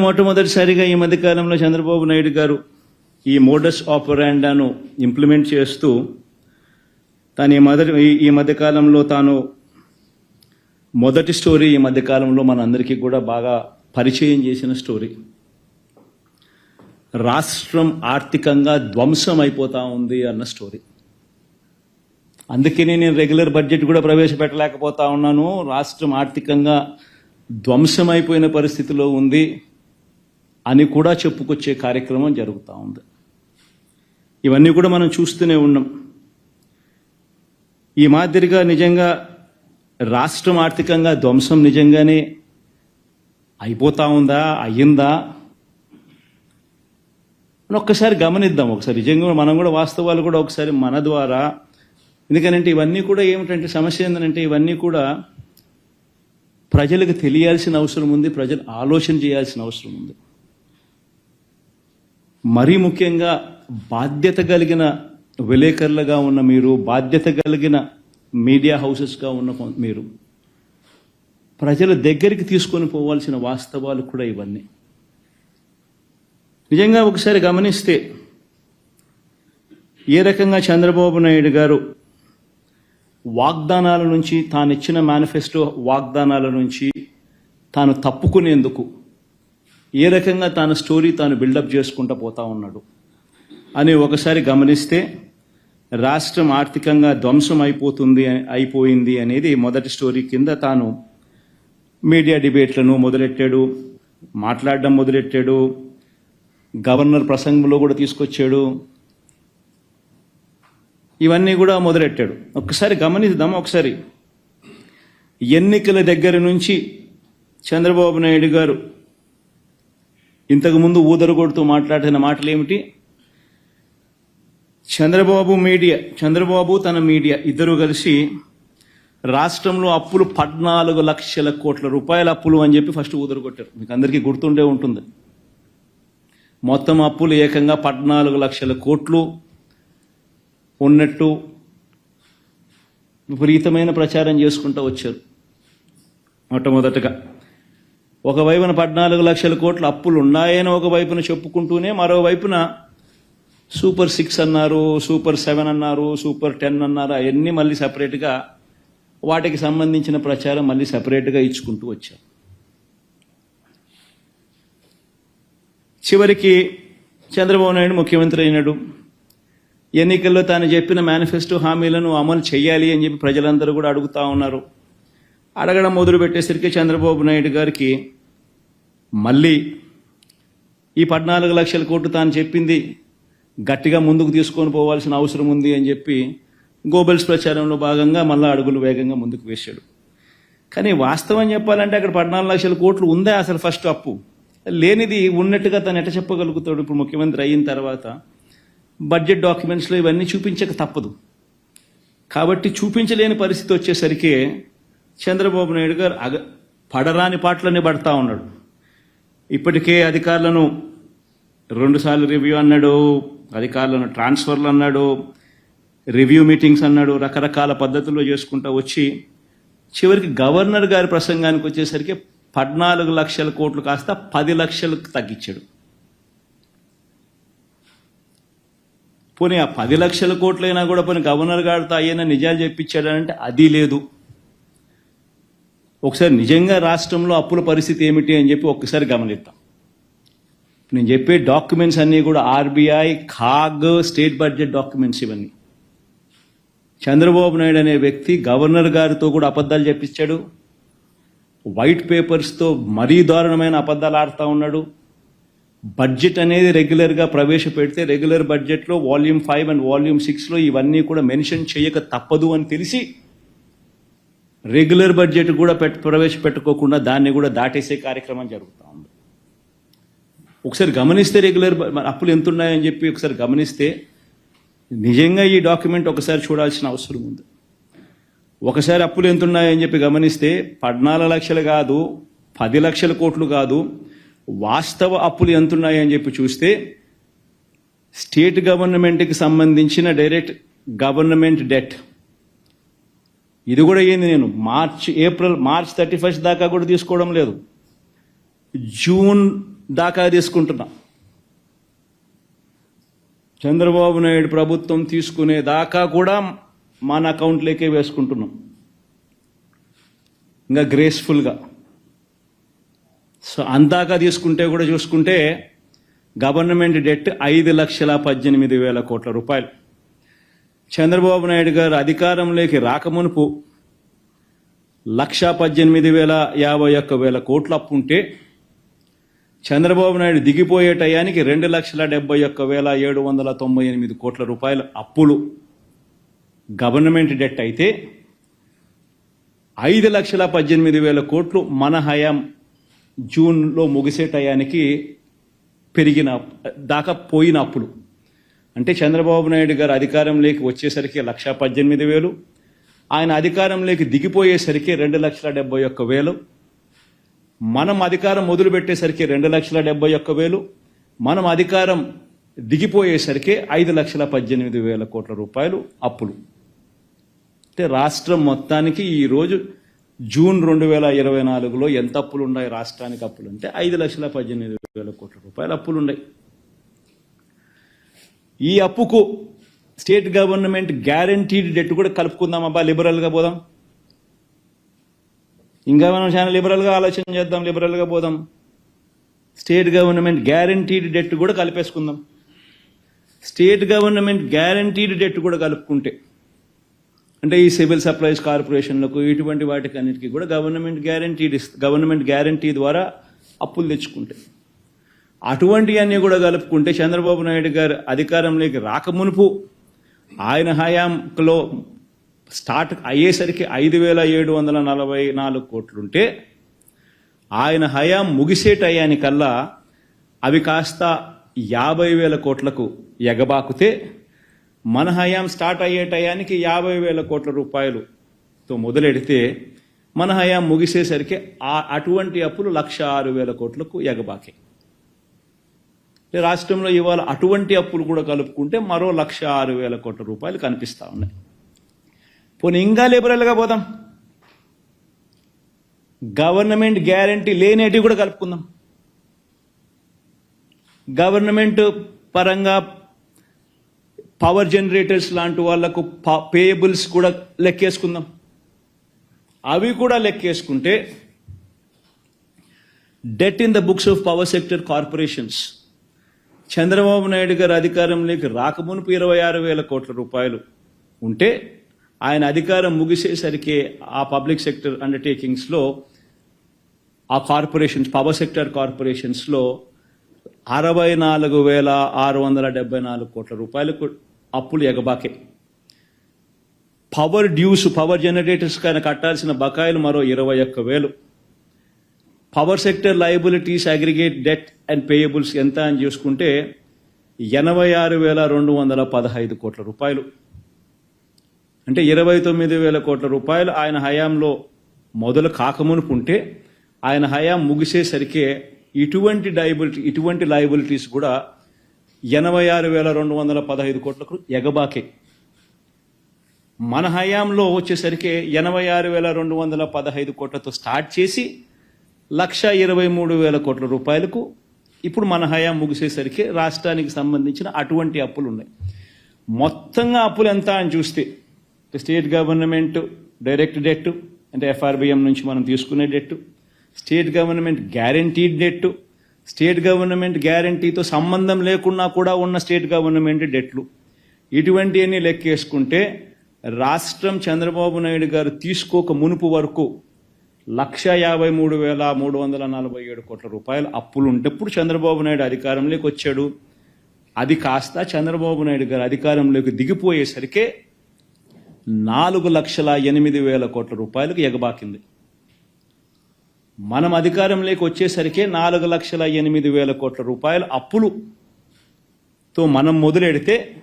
మొట్టమొదటిసారిగా ఈ మధ్యకాలంలో చంద్రబాబు నాయుడు గారు ఈ మోడస్ ఆపరాండాను ఇంప్లిమెంట్ చేస్తూ తాను ఈ మొదటి ఈ- ఈ మధ్యకాలంలో తాను మొదటి స్టోరీ ఈ మధ్యకాలంలో మనందరికీ కూడా బాగా పరిచయం చేసిన స్టోరీ. రాష్ట్రం ఆర్థికంగా ధ్వంసం అయిపోతా ఉంది అన్న స్టోరీ. అందుకనే నేను రెగ్యులర్ బడ్జెట్ కూడా ప్రవేశపెట్టలేకపోతా ఉన్నాను. రాష్ట్రం ఆర్థికంగా ధ్వంసమైపోయిన పరిస్థితిలో ఉంది. అని కూడా చెప్పుకొచ్చే కార్యక్రమం జరుగుతూ ఉంది. ఇవన్నీ కూడా మనం చూస్తూనే ఉన్నాం. ఈ మాదిరిగా నిజంగా రాష్ట్రం ఆర్థికంగా ధ్వంసం నిజంగానే అయిపోతా ఉందా అయ్యిందా? అని ఒక్కసారి గమనిద్దాం. ఒకసారి నిజంగా మనం కూడా వాస్తవాలు కూడా ఒకసారి మన ద్వారా. ఎందుకనంటే ఇవన్నీ కూడా ఏమిటంటే సమస్య ఏంటంటే ఇవన్నీ కూడా ప్రజలకు తెలియాల్సిన అవసరం ఉంది ప్రజలు ఆలోచన చేయాల్సిన అవసరం ఉంది. మరీ ముఖ్యంగా బాధ్యత కలిగిన విలేకరులుగా ఉన్న మీరు బాధ్యత కలిగిన మీడియా హౌసెస్గా ఉన్న మీరు. ప్రజల దగ్గరికి తీసుకొని పోవాల్సిన వాస్తవాలు కూడా ఇవన్నీ. నిజంగా ఒకసారి గమనిస్తే ఏ రకంగా చంద్రబాబు నాయుడు గారు వాగ్దానాల నుంచి తాను ఇచ్చిన మేనిఫెస్టో వాగ్దానాల నుంచి తాను తప్పుకునేందుకు ఏ రకంగా తాను స్టోరీ తాను బిల్డప్ చేసుకుంటూ పోతా ఉన్నాడు అని ఒకసారి గమనిస్తే రాష్ట్రం ఆర్థికంగా ధ్వంసం అయిపోతుంది అయిపోయింది అనేది మొదటి స్టోరీ కింద తాను మీడియా డిబేట్లను మొదలెట్టాడు మాట్లాడడం మొదలెట్టాడు గవర్నర్ ప్రసంగంలో కూడా తీసుకొచ్చాడు ఇవన్నీ కూడా మొదలెట్టాడు. ఒక్కసారి గమనిద్దాం ఒకసారి? ఎన్నికల దగ్గర నుంచి చంద్రబాబు నాయుడు గారు ఇంతకుముందు ఊదరు కొడుతూ మాట్లాడిన మాటలు ఏమిటి చంద్రబాబు మీడియా చంద్రబాబు తన మీడియా ఇద్దరు కలిసి రాష్ట్రంలో అప్పులు పద్నాలుగు లక్షల కోట్ల రూపాయల అప్పులు అని చెప్పి ఫస్ట్ ఊదరు కొట్టారు. మీకు అందరికీ గుర్తుండే ఉంటుంది. మొత్తం అప్పులు ఏకంగా పద్నాలుగు లక్షల కోట్లు ఉన్నట్టు విపరీతమైన ప్రచారం చేసుకుంటూ వచ్చారు. మొట్టమొదటగా ఒకవైపున పద్నాలుగు లక్షల కోట్ల అప్పులు ఉన్నాయని ఒకవైపున చెప్పుకుంటూనే మరోవైపున సూపర్ సిక్స్ అన్నారు సూపర్ సెవెన్ అన్నారు సూపర్ టెన్ అన్నారు అవన్నీ మళ్ళీ సపరేట్గా వాటికి సంబంధించిన ప్రచారం మళ్ళీ సపరేట్గా ఇచ్చుకుంటూ వచ్చారు చివరికి చంద్రబాబు నాయుడు ముఖ్యమంత్రి అయినాడు. ఎన్నికల్లో తాను చెప్పిన మేనిఫెస్టో హామీలను అమలు చేయాలి అని చెప్పి ప్రజలందరూ కూడా అడుగుతా ఉన్నారు. అడగడం మొదలుపెట్టేసరికి చంద్రబాబు నాయుడు గారికి మళ్ళీ ఈ పద్నాలుగు లక్షల కోట్లు తాను చెప్పింది గట్టిగా ముందుకు తీసుకొని పోవాల్సిన అవసరం ఉంది అని చెప్పి గోబెల్స్ ప్రచారంలో భాగంగా మళ్ళీ అడుగులు వేగంగా ముందుకు వేశాడు. కానీ వాస్తవం చెప్పాలంటే అక్కడ పద్నాలుగు లక్షల కోట్లు ఉందా అసలు ఫస్ట్ అప్పు? లేనిది ఉన్నట్టుగా తను ఎట చెప్పగలుగుతాడు ఇప్పుడు ముఖ్యమంత్రి అయిన తర్వాత. బడ్జెట్ డాక్యుమెంట్స్లో ఇవన్నీ చూపించక తప్పదు. కాబట్టి చూపించలేని పరిస్థితి వచ్చేసరికి చంద్రబాబు నాయుడు గారు అగ పడరాని పాటలనే పడతా ఉన్నాడు. ఇప్పటికే అధికారులను రెండుసార్లు రివ్యూ అన్నాడు అధికారులను ట్రాన్స్ఫర్లు అన్నాడు రివ్యూ మీటింగ్స్ అన్నాడు రకరకాల పద్ధతుల్లో చేసుకుంటూ వచ్చి చివరికి గవర్నర్ గారి ప్రసంగానికి వచ్చేసరికి పద్నాలుగు లక్షల కోట్లు కాస్త పది లక్షలకు తగ్గించాడు. పోనీ ఆ పది లక్షల కోట్లైనా కూడా పోనీ గవర్నర్ గారితో అయ్యన నిజాలు చెప్పించాడంటే అది లేదు. ఒకసారి నిజంగా రాష్ట్రంలో అప్పుల పరిస్థితి ఏమిటి అని చెప్పి ఒక్కసారి గమనిద్దాం. నేను చెప్పే డాక్యుమెంట్స్ అన్నీ కూడా RBI CAG state budget documents ఇవన్నీ. చంద్రబాబు నాయుడు అనే వ్యక్తి గవర్నర్ గారితో కూడా అబద్ధాలు చెప్పించాడు. వైట్ పేపర్స్తో మరీ దారుణమైన అబద్ధాలు ఆడుతూ ఉన్నాడు. బడ్జెట్ అనేది రెగ్యులర్గా ప్రవేశపెడితే రెగ్యులర్ బడ్జెట్లో వాల్యూమ్ ఫైవ్ అండ్ వాల్యూమ్ సిక్స్లో ఇవన్నీ కూడా మెన్షన్ చేయక తప్పదు అని తెలిసి రెగ్యులర్ బడ్జెట్ కూడా పెట్ ప్రవేశపెట్టుకోకుండా దాన్ని కూడా దాటేసే కార్యక్రమం జరుగుతూ ఉంది. ఒకసారి గమనిస్తే రెగ్యులర్ అప్పులు ఎంత ఉన్నాయని చెప్పి ఒకసారి గమనిస్తే నిజంగా ఈ డాక్యుమెంట్ ఒకసారి చూడాల్సిన అవసరం ఉంది. ఒకసారి అప్పులు ఎంత ఉన్నాయని చెప్పి గమనిస్తే పద్నాలుగు లక్షలు కాదు పది లక్షల కోట్లు కాదు వాస్తవ అప్పులు ఎంత ఉన్నాయని చెప్పి చూస్తే స్టేట్ గవర్నమెంట్కి సంబంధించిన డైరెక్ట్ గవర్నమెంట్ డెట్ ఇది కూడా ఏంది నేను? March April March thirty first దాకా కూడా తీసుకోవడం లేదు. జూన్ దాకా తీసుకుంటున్నా. చంద్రబాబు నాయుడు ప్రభుత్వం తీసుకునే దాకా కూడా మన అకౌంట్లోకే వేసుకుంటున్నాం. ఇంకా గ్రేస్ఫుల్గా సో అందాక తీసుకుంటే కూడా చూసుకుంటే గవర్నమెంట్ డెట్ ఐదు లక్షల పద్దెనిమిది వేల కోట్ల రూపాయలు. చంద్రబాబు నాయుడు గారు అధికారంలోకి రాకమునుపు లక్ష పద్దెనిమిది వేల యాభై ఒక్క వేల కోట్ల అప్పు ఉంటే చంద్రబాబు నాయుడు దిగిపోయే టయానికి రెండు లక్షల డెబ్బై ఒక్క వేల ఏడు వందల తొంభై ఎనిమిది కోట్ల రూపాయల అప్పులు. గవర్నమెంట్ డెట్ అయితే ఐదు లక్షల పద్దెనిమిది వేల కోట్లు మన హయాం జూన్లో ముగిసే టయానికి పెరిగిన దాకా పోయిన అప్పులు. అంటే చంద్రబాబు నాయుడు గారు అధికారంలోకి వచ్చేసరికి లక్ష పద్దెనిమిది వేలు ఆయన అధికారంలోకి దిగిపోయేసరికి రెండు లక్షల డెబ్బై ఒక్క వేలు మనం అధికారం మొదలుపెట్టేసరికి రెండు లక్షల డెబ్బై ఒక్క వేలు మనం అధికారం దిగిపోయేసరికి ఐదు లక్షల పద్దెనిమిది వేల కోట్ల రూపాయలు అప్పులు. అంటే రాష్ట్రం మొత్తానికి ఈరోజు జూన్ రెండు వేల ఇరవై నాలుగులో ఎంత అప్పులు ఉన్నాయి రాష్ట్రానికి అప్పులు అంటే ఐదు లక్షల పద్దెనిమిది వేల కోట్ల రూపాయలు అప్పులు ఉన్నాయి ఈ అప్పుకు స్టేట్ గవర్నమెంట్ గ్యారంటీడ్ డెట్ కూడా కలుపుకుందాం అబ్బా లిబరల్గా పోదాం? ఇంకా మనం చాలా లిబరల్గా ఆలోచన చేద్దాం లిబరల్గా పోదాం. స్టేట్ గవర్నమెంట్ గ్యారంటీడ్ డెట్ కూడా కలిపేసుకుందాం. స్టేట్ గవర్నమెంట్ గ్యారంటీడ్ డెట్ కూడా కలుపుకుంటే అంటే ఈ సివిల్ సప్లైస్ కార్పొరేషన్లకు ఇటువంటి వాటికి అన్నిటికీ కూడా గవర్నమెంట్ గ్యారంటీడ్ గవర్నమెంట్ గ్యారంటీ ద్వారా అప్పులు తెచ్చుకుంటే. అటువంటివన్నీ కూడా కలుపుకుంటే చంద్రబాబు నాయుడు గారు అధికారంలోకి రాకమునుపు ఆయన హయాంలో స్టార్ట్ అయ్యేసరికి ఐదు వేల ఏడు వందల నలభై నాలుగు కోట్లుంటే ఆయన హయాం ముగిసే టయానికల్లా అవి కాస్త యాభై వేల కోట్లకు ఎగబాకుతే మన హయాం స్టార్ట్ అయ్యే టయానికి యాభై వేల కోట్ల రూపాయలుతో మొదలెడితే మన హయాం ముగిసేసరికి ఆ అటువంటి అప్పులు లక్ష ఆరు వేల కోట్లకు ఎగబాకాయి రాష్ట్రంలో ఇవాళ అటువంటి అప్పులు కూడా కలుపుకుంటే మరో లక్ష ఆరు వేల కోట్ల రూపాయలు కనిపిస్తూ ఉన్నాయి. పోనీ ఇంకా లిబరల్గా పోదాం. గవర్నమెంట్ గ్యారంటీ లేనేటివి కూడా కలుపుకుందాం. గవర్నమెంట్ పరంగా పవర్ జనరేటర్స్ లాంటి వాళ్ళకు పేయబుల్స్ కూడా లెక్కేసుకుందాం. అవి కూడా లెక్కేసుకుంటే debt in the books of power sector corporations Chandrababu Naidu garu అధికారంలోకి రాకమునుపు ఇరవై ఆరు వేల కోట్ల రూపాయలు ఉంటే ఆయన అధికారం ముగిసేసరికి ఆ పబ్లిక్ సెక్టర్ అండర్టేకింగ్స్లో ఆ కార్పొరేషన్స్ పవర్ సెక్టర్ కార్పొరేషన్స్లో అరవై నాలుగు వేల ఆరు వందల డెబ్బై నాలుగు కోట్ల రూపాయలకు అప్పులు ఎగబాకే. పవర్ డ్యూస్ పవర్ జనరేటర్స్ కైనా కట్టాల్సిన బకాయిలు మరో ఇరవై ఒక్క వేలు. Power sector liabilities aggregate debt and payables ఎంత అని చూసుకుంటే ఎనభై ఆరు వేల రెండు వందల పదహైదు కోట్ల రూపాయలు. అంటే ఇరవై తొమ్మిది వేల కోట్ల రూపాయలు ఆయన హయాంలో మొదలు కాకమునుకుంటే ఆయన హయాం ముగిసేసరికే ఇటువంటి డైబిలిటీ ఇటువంటి లయబిలిటీస్ కూడా ఎనభై ఆరు వేల రెండు వందల పదహైదు కోట్లకు ఎగబాకే. మన హయాంలో వచ్చేసరికి ఎనభై ఆరు వేల రెండు వందల పదహైదు కోట్లతో స్టార్ట్ చేసి లక్ష ఇరవై మూడు వేల కోట్ల రూపాయలకు ఇప్పుడు మన హయాం ముగిసేసరికి రాష్ట్రానికి సంబంధించిన అటువంటి అప్పులు ఉన్నాయి. మొత్తంగా అప్పులు ఎంత అని చూస్తే స్టేట్ గవర్నమెంట్ డైరెక్ట్ డెట్ అంటే ఎఫ్ఆర్బిఎం నుంచి మనం తీసుకునే debt state government guaranteed debt state government గ్యారంటీతో సంబంధం లేకుండా కూడా ఉన్న స్టేట్ గవర్నమెంట్ డెట్లు. ఇటువంటివన్నీ లెక్కేసుకుంటే రాష్ట్రం చంద్రబాబు నాయుడు గారు తీసుకోక మునుపు వరకు లక్ష యాభై మూడు వేల మూడు వందల నలభై ఏడు కోట్ల రూపాయలు అప్పులు ఉంటప్పుడు చంద్రబాబు నాయుడు అధికారంలోకి వచ్చాడు. అది కాస్త చంద్రబాబు నాయుడు గారు అధికారంలోకి దిగిపోయేసరికే నాలుగు లక్షల ఎనిమిది వేల కోట్ల రూపాయలకు ఎగబాకింది. మనం అధికారంలోకి వచ్చేసరికి నాలుగు లక్షల ఎనిమిది వేల కోట్ల రూపాయల అప్పులుతో మనం మొదలెడితే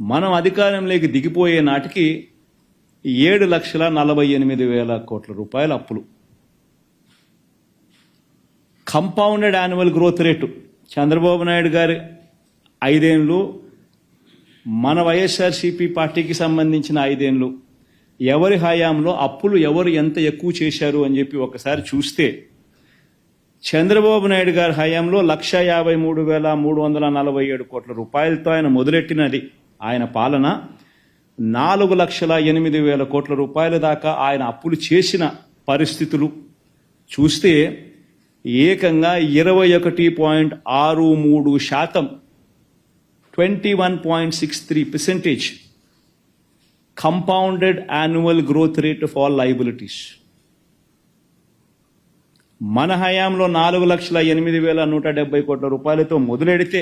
మనం అధికారంలోకి దిగిపోయే నాటికి ఏడు లక్షల నలభై ఎనిమిది వేల కోట్ల రూపాయల అప్పులు. Compounded annual growth rate Chandrababu Naidu గారి ఐదేళ్ళు మన వైఎస్ఆర్సీపీ పార్టీకి సంబంధించిన ఐదేళ్ళు ఎవరి హయాంలో అప్పులు ఎవరు ఎంత ఎక్కువ చేశారు అని చెప్పి ఒకసారి చూస్తే చంద్రబాబు నాయుడు గారి హయాంలో లక్ష యాభై మూడు వేల మూడు వందల నలభై ఏడు కోట్ల రూపాయలతో ఆయన మొదలెట్టినది. ఆయన పాలన నాలుగు లక్షల ఎనిమిది వేల కోట్ల రూపాయల దాకా ఆయన అప్పులు చేసిన పరిస్థితులు చూస్తే ఏకంగా ఇరవై ఒకటి పాయింట్ ఆరు మూడు శాతం twenty one point six three percentage compounded annual growth rate of all liabilities మన హయాంలో నాలుగు లక్షల ఎనిమిది వేల నూట డెబ్బై కోట్ల రూపాయలతో మొదలెడితే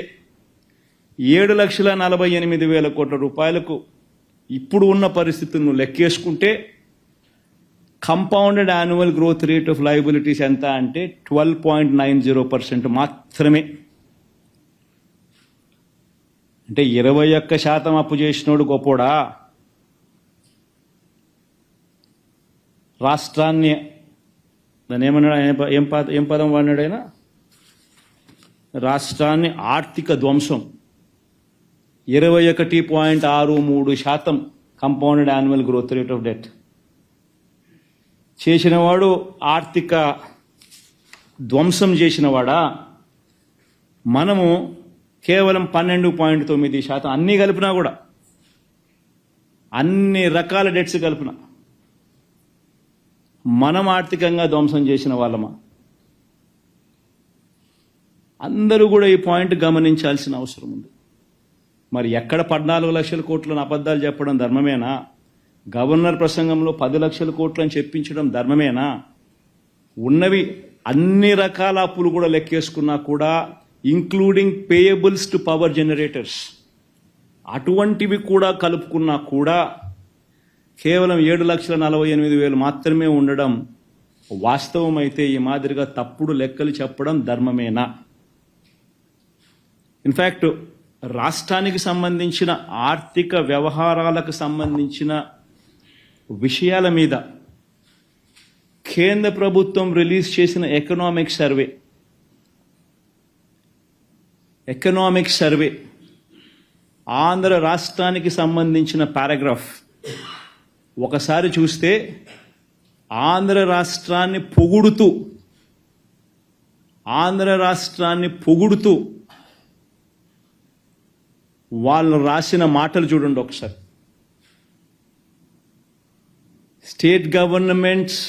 ఏడు లక్షల నలభై ఎనిమిది వేల కోట్ల రూపాయలకు ఇప్పుడు ఉన్న పరిస్థితులను లెక్కేసుకుంటే compounded annual growth rate of liabilities ఎంత అంటే twelve point nine zero percent మాత్రమే. అంటే ఇరవై ఒక్క శాతం అప్పు చేసినోడు గొప్పోడా? రాష్ట్రాన్ని దాన్ని ఏమన్నాడు ఏం పద ఏం పదం వాడినాడైనా రాష్ట్రాన్ని ఆర్థిక ధ్వంసం. ఇరవై ఒకటి పాయింట్ ఆరు మూడు శాతం compounded annual growth rate of debt చేసినవాడు ఆర్థిక ధ్వంసం చేసినవాడా? మనము కేవలం పన్నెండు పాయింట్ తొమ్మిది శాతం అన్నీ కలిపినా కూడా అన్ని రకాల డెట్స్ కలిపిన మనం ఆర్థికంగా ధ్వంసం చేసిన వాళ్ళమా? అందరూ కూడా ఈ పాయింట్ గమనించాల్సిన అవసరం ఉంది. మరి ఎక్కడ పద్నాలుగు లక్షల కోట్లను అబద్ధాలు చెప్పడం ధర్మమేనా? గవర్నర్ ప్రసంగంలో పది లక్షల కోట్లను చెప్పించడం ధర్మమేనా? ఉన్నవి అన్ని రకాల అప్పులు కూడా లెక్కేసుకున్నా కూడా including payables to power generators. అటువంటివి కూడా కలుపుకున్నా కూడా కేవలం ఏడు లక్షల నలభై ఎనిమిది వేలు మాత్రమే ఉండడం వాస్తవం అయితే ఈ మాదిరిగా తప్పుడు లెక్కలు చెప్పడం ధర్మమేనా? ఇన్ఫ్యాక్ట్ రాష్ట్రానికి సంబంధించిన ఆర్థిక వ్యవహారాలకు సంబంధించిన విషయాల మీద కేంద్ర ప్రభుత్వం రిలీజ్ చేసిన economic survey. Economic survey. Andhra రాష్ట్రానికి సంబంధించిన పారాగ్రాఫ్. ఒకసారి చూస్తే ఆంధ్ర రాష్ట్రాన్ని పొగుడుతూ ఆంధ్ర రాష్ట్రాన్ని పొగుడుతూ వాళ్ళు రాసిన మాటలు చూడండి ఒకసారి state governments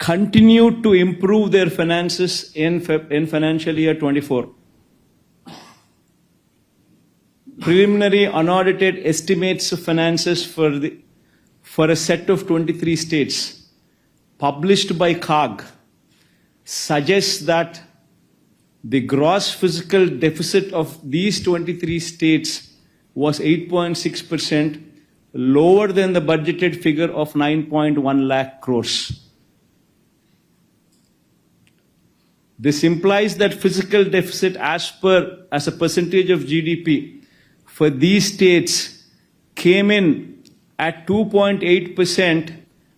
continue to improve their finances in in financial year twenty four preliminary unaudited estimates of finances for the for a set of 23 states published by CAG suggests that the gross physical deficit of these 23 states was 8.6% lower than the budgeted figure of 9.1 lakh crores. This implies that physical deficit as per as a percentage of GDP for these states came in at 2.8%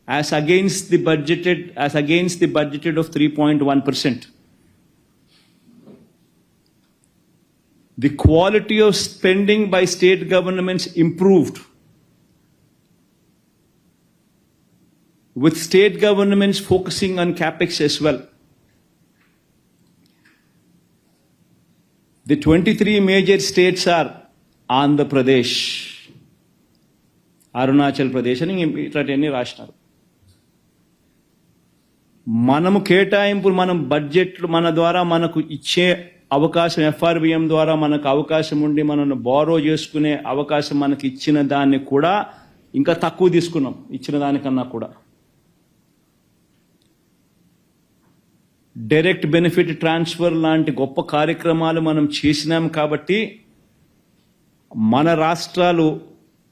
as against the budgeted as against the budgeted of 3.1%. The quality of spending by state governments improved with state governments focusing on capex as well. The 23 major states are Andhra Pradesh, Arunachal Pradesh అని ఇట్లాంటివన్నీ రాసినారు మనము కేటాయింపులు మనం బడ్జెట్లు మన ద్వారా మనకు ఇచ్చే అవకాశం ఎఫ్ఆర్బిఎం ద్వారా మనకు అవకాశం ఉండి మనల్ని బారో చేసుకునే అవకాశం మనకి ఇచ్చిన దాన్ని కూడా ఇంకా తక్కువ తీసుకున్నాం ఇచ్చిన దానికన్నా కూడా. డైరెక్ట్ బెనిఫిట్ ట్రాన్స్ఫర్ లాంటి గొప్ప కార్యక్రమాలు మనం చేసినాం కాబట్టి మన రాష్ట్రాలు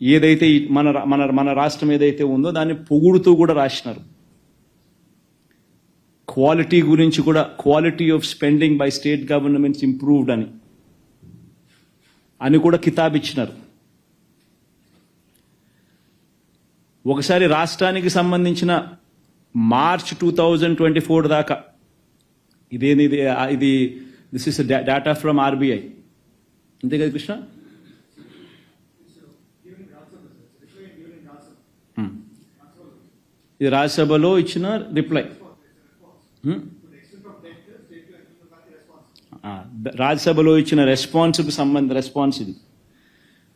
ఏదైతే మన రా- మన మన రాష్ట్రం ఏదైతే ఉందో దాన్ని పొగుడుతూ కూడా రాసినారు. క్వాలిటీ గురించి కూడా quality of spending by state governments improved అని. అని కూడా కితాబ్ ఇచ్చినారు. ఒకసారి రాష్ట్రానికి సంబంధించిన March two thousand twenty four దాకా ఇదేది ఇది ఇది this is data from RBI అంతే కదా కృష్ణ? Hmm. ఇది రాజ్యసభలో ఇచ్చిన రిప్లై Hmm? రాజ్యసభలో ఇచ్చిన రెస్పాన్స్కి సంబంధ రెస్పాన్స్ ఇది.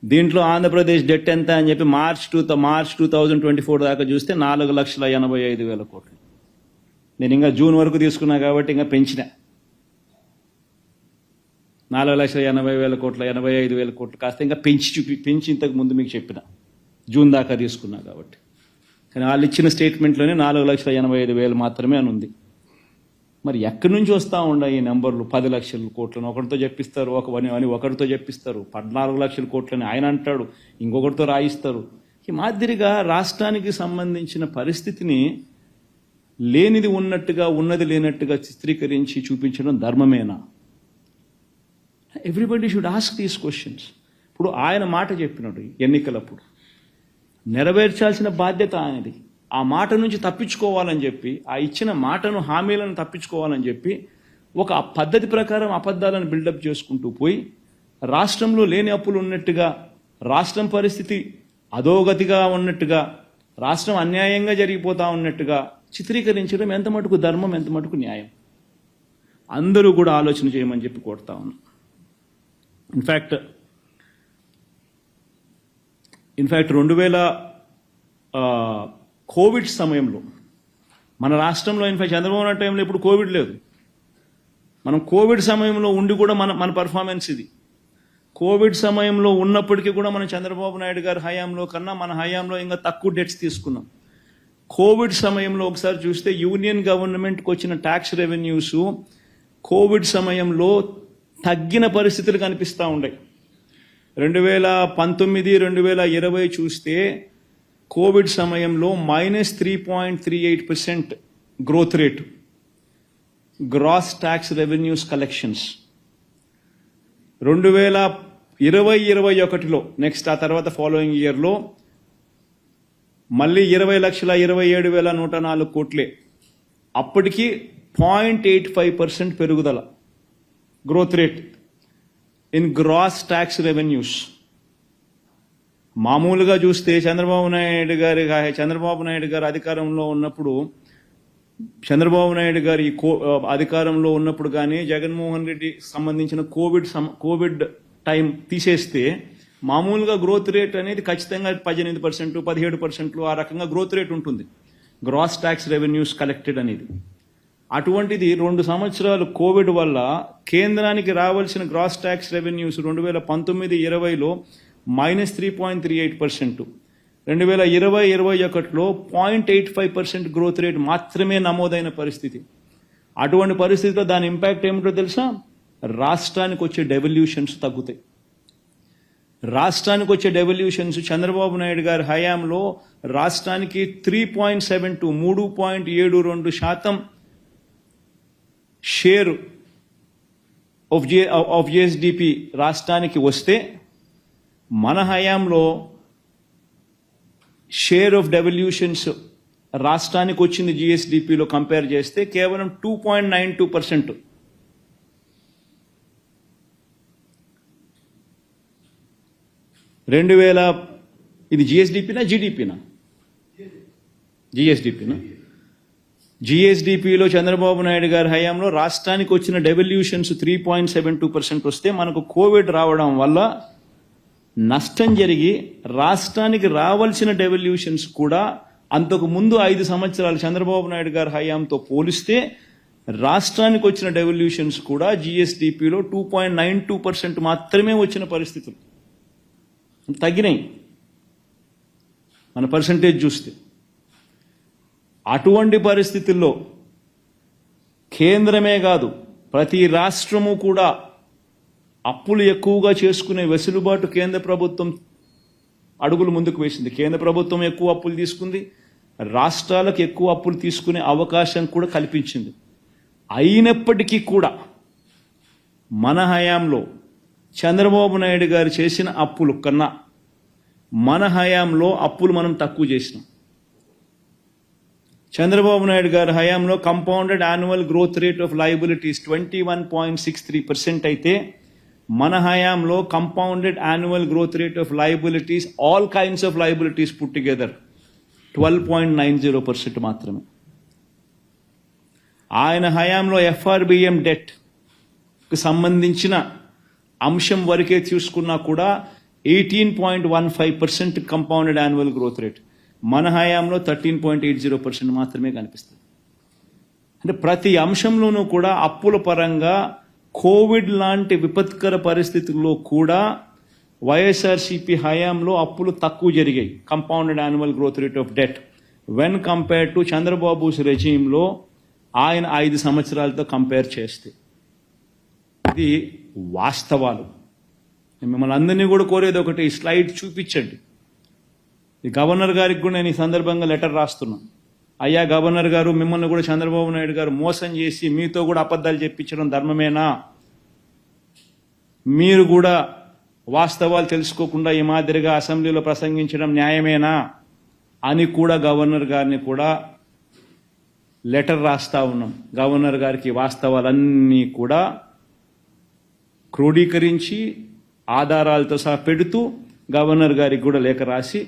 దీంట్లో ఆంధ్రప్రదేశ్ డెట్ ఎంత అని చెప్పి March two March two thousand twenty four దాకా చూస్తే నాలుగు లక్షల ఎనభై ఐదు వేల కోట్లు. నేను ఇంకా జూన్ వరకు తీసుకున్నా కాబట్టి ఇంకా పెంచిన. నాలుగు లక్షల ఎనభై వేల కోట్ల ఎనభై ఐదు వేల కోట్లు కాస్త ఇంకా పెంచి చూపి పెంచి ఇంతకు ముందు మీకు చెప్పిన. జూన్ దాకా తీసుకున్నా కాబట్టి. కానీ వాళ్ళు ఇచ్చిన స్టేట్మెంట్లోనే నాలుగు లక్షల ఎనభై ఐదు వేలు మాత్రమే అని ఉంది మరి ఎక్కడి నుంచి వస్తూ ఉన్నాయి ఈ నెంబర్లు? పది లక్షల కోట్లను ఒకరితో చెప్పిస్తారు ఒక అని అని ఒకరితో చెప్పిస్తారు. పద్నాలుగు లక్షల కోట్లని ఆయన అంటాడు ఇంకొకరితో రాయిస్తారు. ఈ మాదిరిగా రాష్ట్రానికి సంబంధించిన పరిస్థితిని లేనిది ఉన్నట్టుగా ఉన్నది లేనట్టుగా చిత్రీకరించి చూపించడం ధర్మమేనా? Everybody should ask these questions ఇప్పుడు ఆయన మాట చెప్పినాడు ఎన్నికలప్పుడు. నెరవేర్చాల్సిన బాధ్యత ఆయనది. ఆ మాట నుంచి తప్పించుకోవాలని చెప్పి ఆ ఇచ్చిన మాటను హామీలను తప్పించుకోవాలని చెప్పి ఒక పద్ధతి ప్రకారం అబద్ధాలను బిల్డప్ చేసుకుంటూ పోయి రాష్ట్రంలో లేని అప్పులు ఉన్నట్టుగా రాష్ట్రం పరిస్థితి అధోగతిగా ఉన్నట్టుగా రాష్ట్రం అన్యాయంగా జరిగిపోతా ఉన్నట్టుగా చిత్రీకరించడం ఎంత మటుకు ధర్మం ఎంత మటుకు న్యాయం? అందరూ కూడా ఆలోచన చేయమని చెప్పి కోరుతా ఉన్నాం. ఇన్ఫ్యాక్ట్ ఇన్ఫ్యాక్ట్ రెండు వేల కోవిడ్ సమయంలో మన రాష్ట్రంలో ఇన్ఫాక్ట్ చంద్రబాబు నాయుడు టైంలో ఇప్పుడు కోవిడ్ లేదు. మనం కోవిడ్ సమయంలో ఉండి కూడా మన మన పర్ఫార్మెన్స్ ఇది. కోవిడ్ సమయంలో ఉన్నప్పటికీ కూడా మనం చంద్రబాబు నాయుడు గారి హయాంలో కన్నా మన హయాంలో ఇంకా తక్కువ డెట్స్ తీసుకున్నాం. కోవిడ్ సమయంలో ఒకసారి చూస్తే యూనియన్ గవర్నమెంట్కి వచ్చిన ట్యాక్స్ రెవెన్యూస్ కోవిడ్ సమయంలో తగ్గిన పరిస్థితులు కనిపిస్తూ ఉన్నాయి రెండు వేల పంతొమ్మిది రెండు వేల ఇరవై చూస్తే కోవిడ్ సమయంలో minus three point three eight percent growth rate. Gross tax revenues collections. రెండు వేల ఇరవై ఇరవై ఒకటిలో నెక్స్ట్ ఆ తర్వాత ఫాలోయింగ్ ఇయర్లో మళ్ళీ ఇరవై లక్షల ఇరవై ఏడు వేల నూట నాలుగు కోట్లే. అప్పటికి పాయింట్ ఎయిట్ ఫైవ్ పర్సెంట్ పెరుగుదల. Growth rate. In gross tax revenues. మామూలుగా చూస్తే చంద్రబాబు నాయుడు గారి చంద్రబాబు నాయుడు గారు అధికారంలో ఉన్నప్పుడు చంద్రబాబు నాయుడు గారి కో అధికారంలో ఉన్నప్పుడు కానీ జగన్మోహన్ రెడ్డి సంబంధించిన కోవిడ్ కోవిడ్ టైం తీసేస్తే మామూలుగా గ్రోత్ రేట్ అనేది ఖచ్చితంగా పద్దెనిమిది పర్సెంట్ పదిహేడు పర్సెంట్లు ఆ రకంగా గ్రోత్ రేట్ ఉంటుంది. గ్రాస్ ట్యాక్స్ రెవెన్యూస్ కలెక్టెడ్ అనేది. అటువంటిది రెండు సంవత్సరాలు కోవిడ్ వల్ల కేంద్రానికి రావాల్సిన గ్రాస్ ట్యాక్స్ రెవెన్యూస్ రెండు వేల పంతొమ్మిది ఇరవైలో minus three point three eight percent రెండు వేల ఇరవై ఇరవై ఒకటిలో point eight five percent growth rate మాత్రమే నమోదైన పరిస్థితి. అటువంటి పరిస్థితిలో దాని ఇంపాక్ట్ ఏమిటో తెలుసా? రాష్ట్రానికి వచ్చే డెవల్యూషన్స్ తగ్గుతాయి. రాష్ట్రానికి వచ్చే డెవల్యూషన్స్ చంద్రబాబు నాయుడు గారి హయాంలో రాష్ట్రానికి త్రీ పాయింట్ సెవెన్ టూ మూడు పాయింట్ ఏడు రెండు శాతం షేర్ ఆఫ్ జే ఆఫ్ జిఎస్డిపి రాష్ట్రానికి వస్తే మన హయాంలో షేర్ ఆఫ్ డెవల్యూషన్స్ రాష్ట్రానికి వచ్చింది జిఎస్డిపిలో కంపేర్ చేస్తే కేవలం two point nine two percent రెండు వేల ఇది జిఎస్డిపినా జీడిపినా జిఎస్డిపినా జిఎస్డిపిలో చంద్రబాబు నాయుడు గారి హయాంలో రాష్ట్రానికి వచ్చిన devolutions three point seven two percent వస్తే మనకు కోవిడ్ రావడం వల్ల నష్టం జరిగి రాష్ట్రానికి రావాల్సిన డెవల్యూషన్స్ కూడా అంతకు ముందు ఐదు సంవత్సరాలు చంద్రబాబు నాయుడు గారి హయాంతో పోలిస్తే రాష్ట్రానికి వచ్చిన డెవల్యూషన్స్ కూడా జిఎస్డిపిలో two point nine two percent మాత్రమే వచ్చిన పరిస్థితులు. తగ్గినాయి. మన పర్సంటేజ్ చూస్తే. అటువంటి పరిస్థితుల్లో కేంద్రమే కాదు ప్రతి రాష్ట్రము కూడా అప్పులు ఎక్కువగా చేసుకునే వెసులుబాటు కేంద్ర ప్రభుత్వం అడుగులు ముందుకు వేసింది. కేంద్ర ప్రభుత్వం ఎక్కువ అప్పులు తీసుకుంది. రాష్ట్రాలకు ఎక్కువ అప్పులు తీసుకునే అవకాశం కూడా కల్పించింది. అయినప్పటికీ కూడా మన హయాంలో చంద్రబాబు నాయుడు గారు చేసిన అప్పులు కన్నా మన హయాంలో అప్పులు మనం తక్కువ చేసినాం. చంద్రబాబు నాయుడు గారి హయాంలో compounded annual growth rate of liabilities twenty one point six three percent అయితే మన హయాంలో compounded annual growth rate of liabilities all kinds of liabilities put together twelve point nine zero percent మాత్రమే. ఆయన హయాంలో ఎఫ్ఆర్బిఎం డెట్కి సంబంధించిన అంశం వరకే చూసుకున్నా కూడా eighteen point one five percent compounded annual growth rate మన హయాంలో thirteen point eight zero percent మాత్రమే కనిపిస్తుంది. అంటే ప్రతి అంశంలోనూ కూడా అప్పుల పరంగా కోవిడ్ లాంటి విపత్కర పరిస్థితుల్లో కూడా వైఎస్ఆర్సీపీ హయాంలో అప్పులు తక్కువ జరిగాయి. Compounded annual growth rate of debt when compare to Chandrababu's రెజీంలో ఆయన ఐదు సంవత్సరాలతో కంపేర్ చేస్తే. ఇది వాస్తవాలు. మిమ్మల్ని అందరినీ కూడా కోరేది ఒకటి స్లైడ్ చూపించండి. గవర్నర్ గారికి కూడా నేను ఈ సందర్భంగా లెటర్ రాస్తున్నాను అయ్యా గవర్నర్ గారు మిమ్మల్ని కూడా చంద్రబాబు నాయుడు గారు మోసం చేసి మీతో కూడా అబద్ధాలు చెప్పించడం ధర్మమేనా? మీరు కూడా వాస్తవాలు తెలుసుకోకుండా ఈ మాదిరిగా అసెంబ్లీలో ప్రసంగించడం న్యాయమేనా? అని కూడా గవర్నర్ గారిని కూడా లెటర్ రాస్తా ఉన్నాం. గవర్నర్ గారికి వాస్తవాలన్నీ కూడా క్రోడీకరించి ఆధారాలతో సహా పెడుతూ గవర్నర్ గారికి కూడా లేఖ రాసి